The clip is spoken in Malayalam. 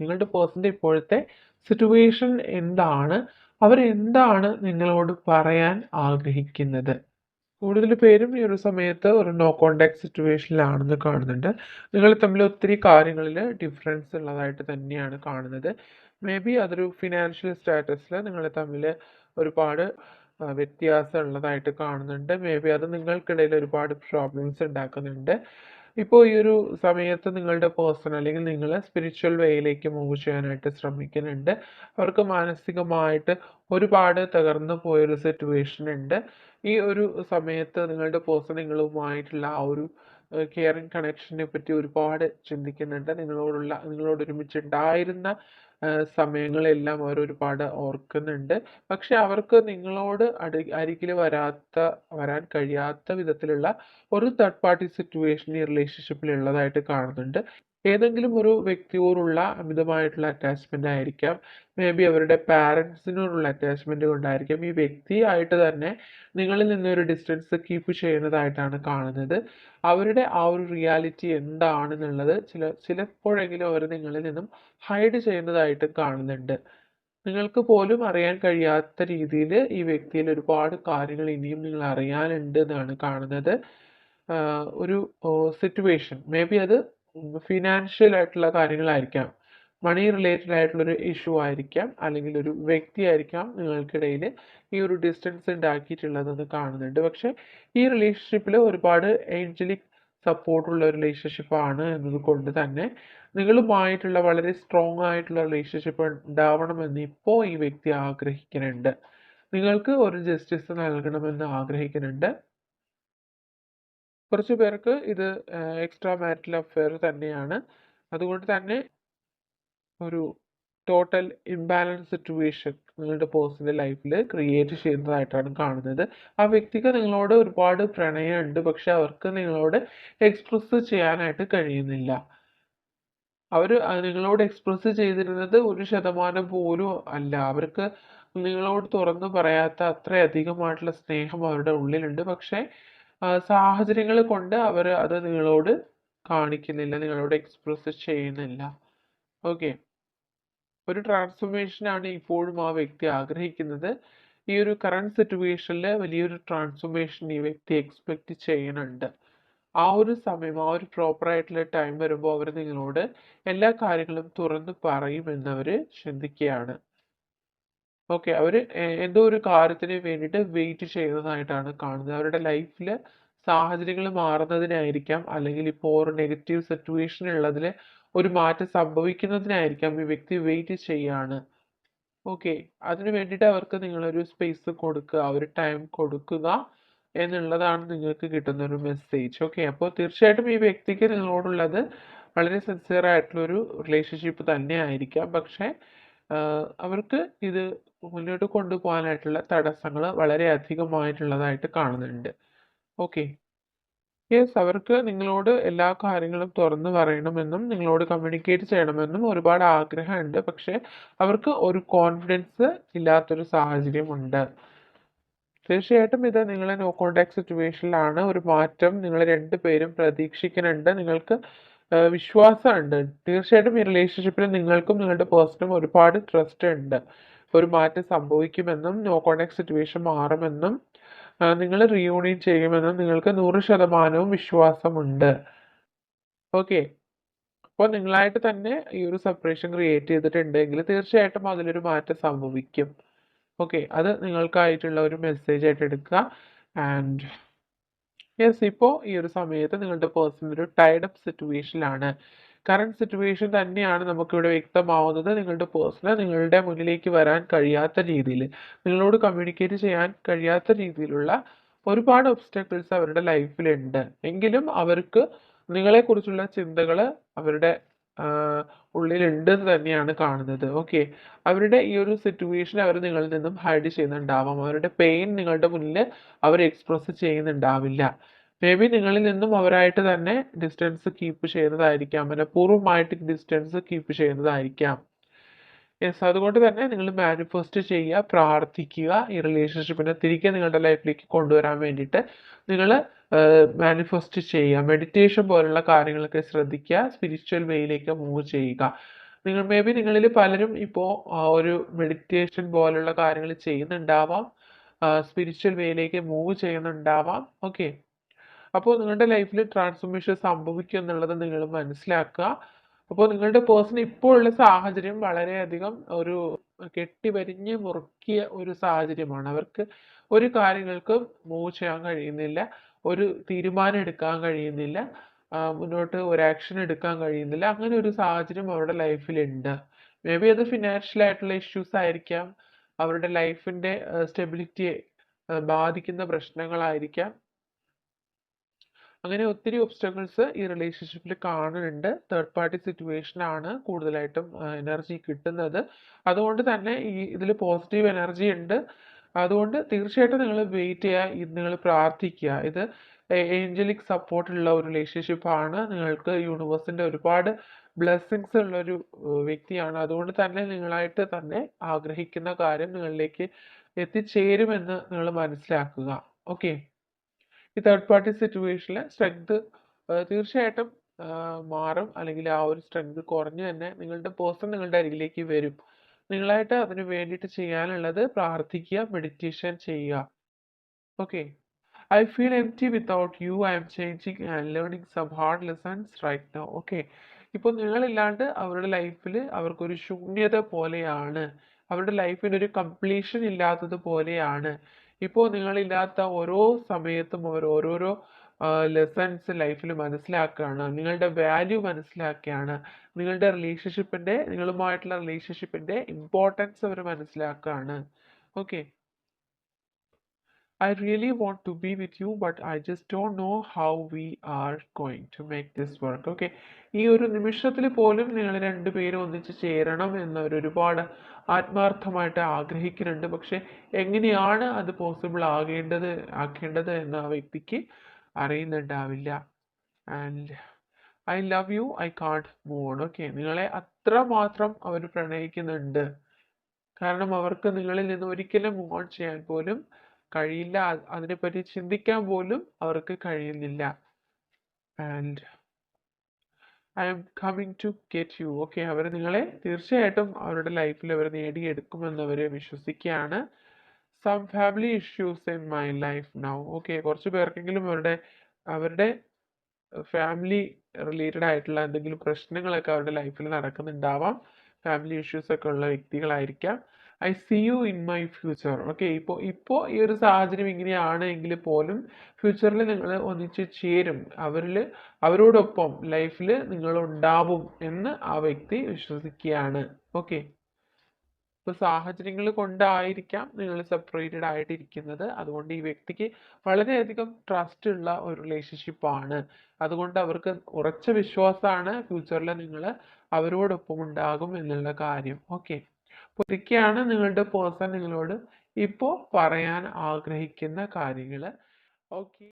നിങ്ങളുടെ പേഴ്സന്റെ ഇപ്പോഴത്തെ സിറ്റുവേഷൻ എന്താണ്? അവരെന്താണ് നിങ്ങളോട് പറയാൻ ആഗ്രഹിക്കുന്നത്? കൂടുതൽ പേരും ഈ ഒരു സമയത്ത് ഒരു നോ കോണ്ടാക്ട് സിറ്റുവേഷനിലാണെന്ന് കാണുന്നുണ്ട്. നിങ്ങൾ തമ്മിൽ ഒത്തിരി കാര്യങ്ങളിൽ ഡിഫറൻസ് ഉള്ളതായിട്ട് തന്നെയാണ് കാണുന്നത്. മേ ബി അതൊരു ഫിനാൻഷ്യൽ സ്റ്റാറ്റസിൽ നിങ്ങൾ തമ്മിൽ ഒരുപാട് വ്യത്യാസം ഉള്ളതായിട്ട് കാണുന്നുണ്ട്. മേ ബി അത് നിങ്ങൾക്കിടയിൽ ഒരുപാട് പ്രോബ്ലംസ് ഉണ്ടാക്കുന്നുണ്ട്. ഇപ്പോൾ ഈ ഒരു സമയത്ത് നിങ്ങളുടെ പേഴ്സണൽ അല്ലെങ്കിൽ നിങ്ങൾ സ്പിരിച്വൽ വേയിലേക്ക് മൂവ് ചെയ്യാനായിട്ട് ശ്രമിക്കുന്നുണ്ട്. അവർക്ക് മാനസികമായിട്ട് ഒരുപാട് തകർന്നു പോയൊരു സിറ്റുവേഷൻ ഉണ്ട്. ഈ ഒരു സമയത്ത് നിങ്ങളുടെ പേഴ്സൺ നിങ്ങളുമായിട്ടുള്ള ആ ഒരു കെയറിങ് കണക്ഷനെ പറ്റി ഒരുപാട് ചിന്തിക്കുന്നുണ്ട്. നിങ്ങളോടുള്ള നിങ്ങളോട് ഒരുമിച്ചുണ്ടായിരുന്ന സമയങ്ങളെല്ലാം അവർ ഒരുപാട് ഓർക്കുന്നുണ്ട്. പക്ഷെ അവർക്ക് നിങ്ങളോട് അടി അരികിൽ വരാത്ത വരാൻ കഴിയാത്ത വിധത്തിലുള്ള ഒരു തേർഡ് പാർട്ടി സിറ്റുവേഷൻ ഈ റിലേഷൻഷിപ്പിൽ ഉള്ളതായിട്ട് കാണുന്നുണ്ട്. ഏതെങ്കിലും ഒരു വ്യക്തിയോടുള്ള അമിതമായിട്ടുള്ള അറ്റാച്ച്മെന്റ് ആയിരിക്കാം. മേ ബി അവരുടെ പാരൻസിനോടുള്ള അറ്റാച്ച്മെന്റ് കൊണ്ടായിരിക്കാം. ഈ വ്യക്തിയായിട്ട് തന്നെ നിങ്ങളിൽ നിന്നൊരു ഡിസ്റ്റൻസ് കീപ്പ് ചെയ്യുന്നതായിട്ടാണ് കാണുന്നത്. അവരുടെ ആ ഒരു റിയാലിറ്റി എന്താണെന്നുള്ളത് ചില ചിലപ്പോഴെങ്കിലും അവർ നിങ്ങളിൽ നിന്നും ഹൈഡ് ചെയ്യുന്നതായിട്ട് കാണുന്നുണ്ട്. നിങ്ങൾക്ക് പോലും അറിയാൻ കഴിയാത്ത രീതിയിൽ ഈ വ്യക്തിയിൽ ഒരുപാട് കാര്യങ്ങൾ ഇനിയും നിങ്ങൾ അറിയാനുണ്ട് എന്നാണ് കാണുന്നത്. ഒരു സിറ്റുവേഷൻ മേ ബി അത് ഫിനാൻഷ്യൽ ആയിട്ടുള്ള കാര്യങ്ങളായിരിക്കാം. മണി റിലേറ്റഡ് ആയിട്ടുള്ള ഒരു ഇഷ്യൂ ആയിരിക്കാം. അല്ലെങ്കിൽ ഒരു വ്യക്തി ആയിരിക്കാം നിങ്ങൾക്കിടയിൽ ഈ ഒരു ഡിസ്റ്റൻസ് ഉണ്ടാക്കിയിട്ടുള്ളതെന്ന് കാണുന്നുണ്ട്. പക്ഷേ ഈ റിലേഷൻഷിപ്പിൽ ഒരുപാട് ഏഞ്ചലിക് സപ്പോർട്ടുള്ള ഒരു റിലേഷൻഷിപ്പ് ആണ് എന്നത് കൊണ്ട് തന്നെ നിങ്ങളുമായിട്ടുള്ള വളരെ സ്ട്രോങ് ആയിട്ടുള്ള റിലേഷൻഷിപ്പ് ഉണ്ടാവണമെന്ന് ഇപ്പോൾ ഈ വ്യക്തി ആഗ്രഹിക്കുന്നുണ്ട്. നിങ്ങൾക്ക് ഒരു ജസ്റ്റിസ് നൽകണമെന്ന് ആഗ്രഹിക്കുന്നുണ്ട്. കുറച്ച് പേർക്ക് ഇത് എക്സ്ട്രാ മാരിറ്റൽ അഫെയർ തന്നെയാണ്. അതുകൊണ്ട് തന്നെ ഒരു ടോട്ടൽ ഇംബാലൻസ് സിറ്റുവേഷൻ നിങ്ങളുടെ പേഴ്സണൽ ലൈഫിൽ ക്രിയേറ്റ് ചെയ്യുന്നതായിട്ടാണ് കാണുന്നത്. ആ വ്യക്തിക്ക് നിങ്ങളോട് ഒരുപാട് പ്രണയമുണ്ട് പക്ഷെ അവർക്ക് നിങ്ങളോട് എക്സ്പ്രസ് ചെയ്യാനായിട്ട് കഴിയുന്നില്ല. അവർ നിങ്ങളോട് എക്സ്പ്രസ് ചെയ്തിരുന്നത് ഒരു ശതമാനം പോലും അല്ല. അവർക്ക് നിങ്ങളോട് തുറന്നു പറയാത്ത അത്രയധികമായിട്ടുള്ള സ്നേഹം അവരുടെ ഉള്ളിലുണ്ട്. പക്ഷേ സാഹചര്യങ്ങൾ കൊണ്ട് അവർ അത് നിങ്ങളോട് കാണിക്കുന്നില്ല നിങ്ങളോട് എക്സ്പ്രസ് ചെയ്യുന്നില്ല. ഓക്കെ ഒരു ട്രാൻസ്ഫോർമേഷനാണ് ഇപ്പോഴും ആ വ്യക്തി ആഗ്രഹിക്കുന്നത്. ഈ ഒരു കറണ്ട് സിറ്റുവേഷനിൽ വലിയൊരു ട്രാൻസ്ഫോർമേഷൻ ഈ വ്യക്തി എക്സ്പെക്റ്റ് ചെയ്യുന്നുണ്ട്. ആ ഒരു സമയം ആ ഒരു പ്രോപ്പർ ആയിട്ടുള്ള ടൈം വരുമ്പോൾ അവർ നിങ്ങളോട് എല്ലാ കാര്യങ്ങളും തുറന്ന് അവർ ചിന്തിക്കുകയാണ്. ഓക്കെ. അവർ എന്തോ ഒരു കാര്യത്തിന് വേണ്ടിയിട്ട് വെയിറ്റ് ചെയ്യുന്നതായിട്ടാണ് കാണുന്നത്. അവരുടെ ലൈഫിൽ സാഹചര്യങ്ങൾ മാറുന്നതിനായിരിക്കാം അല്ലെങ്കിൽ ഇപ്പോൾ ഒരു നെഗറ്റീവ് സിറ്റുവേഷൻ ഉള്ളതിൽ ഒരു മാറ്റം സംഭവിക്കുന്നതിനായിരിക്കാം ഈ വ്യക്തി വെയിറ്റ് ചെയ്യാണ്. ഓക്കെ. അതിന് വേണ്ടിയിട്ട് അവർക്ക് നിങ്ങളൊരു സ്പേസ് കൊടുക്കുക അവർ ടൈം കൊടുക്കുക എന്നുള്ളതാണ് നിങ്ങൾക്ക് കിട്ടുന്ന ഒരു മെസ്സേജ്. ഓക്കെ. അപ്പോൾ തീർച്ചയായിട്ടും ഈ വ്യക്തിക്ക് നിങ്ങളോടുള്ളത് വളരെ സിൻസിയർ ആയിട്ടുള്ളൊരു റിലേഷൻഷിപ്പ് തന്നെ ആയിരിക്കാം പക്ഷേ അവർക്ക് ഇത് മുന്നോട്ട് കൊണ്ടുപോകാനായിട്ടുള്ള തടസ്സങ്ങൾ വളരെ അധികമായിട്ടുള്ളതായിട്ട് കാണുന്നുണ്ട്. ഓക്കെ യെസ് അവർക്ക് നിങ്ങളോട് എല്ലാ കാര്യങ്ങളും തുറന്നു പറയണമെന്നും നിങ്ങളോട് കമ്മ്യൂണിക്കേറ്റ് ചെയ്യണമെന്നും ഒരുപാട് ആഗ്രഹമുണ്ട്. പക്ഷെ അവർക്ക് ഒരു കോൺഫിഡൻസ് ഇല്ലാത്തൊരു സാഹചര്യമുണ്ട്. തീർച്ചയായിട്ടും ഇത് നിങ്ങളെ നോ കോണ്ടാക്ട് സിറ്റുവേഷനിലാണ് ഒരു മാറ്റം നിങ്ങൾ രണ്ടുപേരും പ്രതീക്ഷിക്കുന്നുണ്ട്. നിങ്ങൾക്ക് വിശ്വാസമുണ്ട്. തീർച്ചയായിട്ടും ഈ റിലേഷൻഷിപ്പിൽ നിങ്ങൾക്കും നിങ്ങളുടെ പേഴ്സണും ഒരുപാട് ട്രസ്റ്റ് ഉണ്ട്. ഒരു മാറ്റം സംഭവിക്കുമെന്നും നോ കോണ്ടാക്ട് സിറ്റുവേഷൻ മാറുമെന്നും നിങ്ങൾ റീയൂണിയൻ ചെയ്യുമെന്നും നിങ്ങൾക്ക് നൂറ് ശതമാനവും വിശ്വാസമുണ്ട്. ഓക്കെ അപ്പോൾ നിങ്ങളായിട്ട് തന്നെ ഈ ഒരു സെപ്പറേഷൻ ക്രിയേറ്റ് ചെയ്തിട്ടുണ്ടെങ്കിൽ തീർച്ചയായിട്ടും അതിലൊരു മാറ്റം സംഭവിക്കും. ഓക്കെ അത് നിങ്ങൾക്കായിട്ടുള്ള ഒരു മെസ്സേജ് ആയിട്ട് എടുക്കുക. ആൻഡ് യെസ് ഇപ്പോൾ ഈ ഒരു സമയത്ത് നിങ്ങളുടെ പേഴ്സൺ ഒരു ടൈഡ് അപ്പ് സിറ്റുവേഷനിലാണ് കറണ്ട് സിറ്റുവേഷൻ തന്നെയാണ് നമുക്കിവിടെ വ്യക്തമാവുന്നത്. നിങ്ങളുടെ പേഴ്സണൽ നിങ്ങളുടെ മുന്നിലേക്ക് വരാൻ കഴിയാത്ത രീതിയിൽ. നിങ്ങളോട് കമ്മ്യൂണിക്കേറ്റ് ചെയ്യാൻ കഴിയാത്ത രീതിയിലുള്ള ഒരുപാട് ഒബ്സ്റ്റക്കിൾസ് അവരുടെ ലൈഫിലുണ്ട് എങ്കിലും അവർക്ക് നിങ്ങളെക്കുറിച്ചുള്ള ചിന്തകൾ അവരുടെ ഉള്ളിലുണ്ട് എന്ന് തന്നെയാണ് കാണുന്നത്. ഓക്കെ അവരുടെ ഈ ഒരു സിറ്റുവേഷൻ അവർ നിങ്ങളിൽ നിന്നും ഹൈഡ് ചെയ്യുന്നുണ്ടാവാം. അവരുടെ പെയിൻ നിങ്ങളുടെ മുന്നിൽ അവർ എക്സ്പ്രസ് ചെയ്യുന്നുണ്ടാവില്ല. മേ ബി നിങ്ങളിൽ നിന്നും അവരായിട്ട് തന്നെ ഡിസ്റ്റൻസ് കീപ്പ് ചെയ്യുന്നതായിരിക്കാം. മനഃപൂർവമായിട്ട് ഡിസ്റ്റൻസ് കീപ്പ് ചെയ്യുന്നതായിരിക്കാം. യെസ് അതുകൊണ്ട് തന്നെ നിങ്ങൾ മാനിഫെസ്റ്റ് ചെയ്യുക പ്രാർത്ഥിക്കുക ഈ റിലേഷൻഷിപ്പിനെ തിരികെ നിങ്ങളുടെ ലൈഫിലേക്ക് കൊണ്ടുവരാൻ വേണ്ടിയിട്ട് നിങ്ങൾ മാനിഫെസ്റ്റ് ചെയ്യുക. മെഡിറ്റേഷൻ പോലുള്ള കാര്യങ്ങളൊക്കെ ശ്രദ്ധിക്കുക. സ്പിരിച്വൽ വേയിലേക്ക് മൂവ് ചെയ്യുക. നിങ്ങൾ മേ ബി നിങ്ങളിൽ പലരും ഇപ്പോൾ ഒരു മെഡിറ്റേഷൻ പോലുള്ള കാര്യങ്ങൾ ചെയ്യുന്നുണ്ടാവാം. സ്പിരിച്വൽ വേയിലേക്ക് മൂവ് ചെയ്യുന്നുണ്ടാവാം. ഓക്കെ അപ്പോൾ നിങ്ങളുടെ ലൈഫിൽ ട്രാൻസ്ഫോർമേഷൻ സംഭവിക്കും എന്നുള്ളത് നിങ്ങൾ മനസ്സിലാക്കുക. അപ്പോൾ നിങ്ങളുടെ പേഴ്സൺ ഇപ്പോൾ ഉള്ള സാഹചര്യം വളരെയധികം ഒരു കെട്ടിവരിഞ്ഞ് മുറുക്കിയ ഒരു സാഹചര്യമാണ്. അവർക്ക് ഒരു കാര്യങ്ങൾക്കും മൂവ് ചെയ്യാൻ കഴിയുന്നില്ല ഒരു തീരുമാനം എടുക്കാൻ കഴിയുന്നില്ല മുന്നോട്ട് ഒരു ആക്ഷൻ എടുക്കാൻ കഴിയുന്നില്ല. അങ്ങനെ ഒരു സാഹചര്യം അവരുടെ ലൈഫിലുണ്ട്. മേ ബി അത് ഫിനാൻഷ്യൽ ആയിട്ടുള്ള ഇഷ്യൂസ് ആയിരിക്കാം അവരുടെ ലൈഫിന്റെ സ്റ്റെബിലിറ്റിയെ ബാധിക്കുന്ന പ്രശ്നങ്ങളായിരിക്കാം. അങ്ങനെ ഒത്തിരി ഒബ്സ്റ്റക്കിൾസ് ഈ റിലേഷൻഷിപ്പിൽ കാണുന്നുണ്ട് തേർഡ് പാർട്ടി സിറ്റുവേഷൻ ആണ് കൂടുതലായിട്ടും എനർജി കിട്ടുന്നത്. അതുകൊണ്ട് തന്നെ ഈ ഇതിൽ പോസിറ്റീവ് എനർജി ഉണ്ട്. അതുകൊണ്ട് തീർച്ചയായിട്ടും നിങ്ങൾ വെയിറ്റ് ചെയ്യുക ഇത് നിങ്ങൾ പ്രാർത്ഥിക്കുക ഇത് ഏഞ്ചലിക് സപ്പോർട്ടുള്ള ഒരു റിലേഷൻഷിപ്പ് ആണ്. നിങ്ങൾക്ക് യൂണിവേഴ്സിന്റെ ഒരുപാട് ബ്ലെസ്സിങ്സ് ഉള്ള ഒരു വ്യക്തിയാണ്. അതുകൊണ്ട് തന്നെ നിങ്ങളായിട്ട് തന്നെ ആഗ്രഹിക്കുന്ന കാര്യം നിങ്ങളിലേക്ക് എത്തിച്ചേരുമെന്ന് നിങ്ങൾ മനസ്സിലാക്കുക. ഓക്കെ ഈ തേർഡ് പാർട്ടി സിറ്റുവേഷനിൽ സ്ട്രെങ്ത് തീർച്ചയായിട്ടും മാറും. അല്ലെങ്കിൽ ആ ഒരു സ്ട്രെങ്ത് കുറഞ്ഞു തന്നെ നിങ്ങളുടെ പേഴ്സൺ നിങ്ങളുടെ അരികിലേക്ക് വരും. നിങ്ങളായിട്ട് അതിന് വേണ്ടിയിട്ട് ചെയ്യാനുള്ളത് പ്രാർത്ഥിക്കുക മെഡിറ്റേഷൻ ചെയ്യുക. Okay I feel empty without you I'm changing and learning some hard lessons right now okay ഇപ്പോൾ നിങ്ങളില്ലാണ്ട് അവരുടെ ലൈഫിൽ അവർക്കൊരു ശൂന്യത പോലെയാണ്. അവരുടെ ലൈഫിൽ ഒരു കംപ്ലീഷൻ ഇല്ലാത്തത് പോലെയാണ്. ഇപ്പോൾ നിങ്ങളില്ലാത്ത ഓരോ സമയത്തും അവർ ഓരോരോ ലെസൺസ് ലൈഫിൽ മനസ്സിലാക്കുകയാണ്. നിങ്ങളുടെ വാല്യൂ മനസ്സിലാക്കുകയാണ്. നിങ്ങളുടെ റിലേഷൻഷിപ്പിന്റെ നിങ്ങളുമായിട്ടുള്ള റിലേഷൻഷിപ്പിന്റെ ഇമ്പോർട്ടൻസ് അവർ മനസ്സിലാക്കുകയാണ്. Okay I really want to be with you, but I just don't know how we are going to make this work. Okay. ഈ ഒരു നിമിഷത്തിൽ പോലും നിങ്ങൾ രണ്ടുപേരും ഒന്നിച്ച് ചേരണം എന്നവർ ഒരുപാട് ആത്മാർത്ഥമായിട്ട് ആഗ്രഹിക്കുന്നുണ്ട് പക്ഷെ എങ്ങനെയാണ് അത് പോസിബിൾ ആകേണ്ടത് ആക്കേണ്ടത് എന്ന് ആ വ്യക്തിക്ക് അറിയുന്നുണ്ടാവില്ല and I love you I can't move on okay നിങ്ങളെ അത്രമാത്രം അവർ പ്രണയിക്കുന്നുണ്ട് കാരണം അവർക്ക് നിങ്ങളിൽ നിന്ന് ഒരിക്കലും മൂവ് ഓൺ ചെയ്യാൻ പോലും കഴിയില്ല. അതിനെപ്പറ്റി ചിന്തിക്കാൻ പോലും അവർക്ക് കഴിയുന്നില്ല. And I'm coming to get you okay അവർ നിങ്ങളെ തീർച്ചയായിട്ടും അവരുടെ ലൈഫിൽ അവർ നേടിയെടുക്കുമെന്ന് അവർ വിശ്വസിക്കുകയാണ്. Some family issues in my life now okay കുറച്ച് പേർക്കെങ്കിലും അവരുടെ അവരുടെ ഫാമിലി റിലേറ്റഡ് ആയിട്ടുള്ള എന്തെങ്കിലും പ്രശ്നങ്ങളൊക്കെ അവരുടെ ലൈഫിൽ നടക്കുന്നുണ്ടാവാം. ഫാമിലി ഇഷ്യൂസ് ഒക്കെ ഉള്ള വ്യക്തികളായിരിക്കാം. I see you in my future okay ഇപ്പോൾ ഇപ്പോൾ ഈ ഒരു സാഹചര്യം ഇങ്ങനെയാണ് എങ്കിൽ പോലും ഫ്യൂച്ചറിൽ നിങ്ങൾ ഒന്നിച്ച് ചേരും. അവരിൽ അവരോടൊപ്പം ലൈഫിൽ നിങ്ങൾ ഉണ്ടാവും എന്ന് ആ വ്യക്തി വിശ്വസിക്കുകയാണ്. ഓക്കെ ഇപ്പോൾ സാഹചര്യങ്ങൾ കൊണ്ടായിരിക്കാം നിങ്ങൾ സെപ്പറേറ്റഡ് ആയിട്ടിരിക്കുന്നത്. അതുകൊണ്ട് ഈ വ്യക്തിക്ക് വളരെയധികം ട്രസ്റ്റ് ഉള്ള ഒരു റിലേഷൻഷിപ്പ് ആണ്. അതുകൊണ്ട് അവർക്ക് ഉറച്ച വിശ്വാസമാണ് ഫ്യൂച്ചറിൽ നിങ്ങൾ അവരോടൊപ്പം ഉണ്ടാകും എന്നുള്ള കാര്യം. ഓക്കെ ഇതൊക്കെയാണ് നിങ്ങളുടെ പേഴ്സൺ നിങ്ങളോട് ഇപ്പോൾ പറയാൻ ആഗ്രഹിക്കുന്ന കാര്യങ്ങൾ ഓക്കെ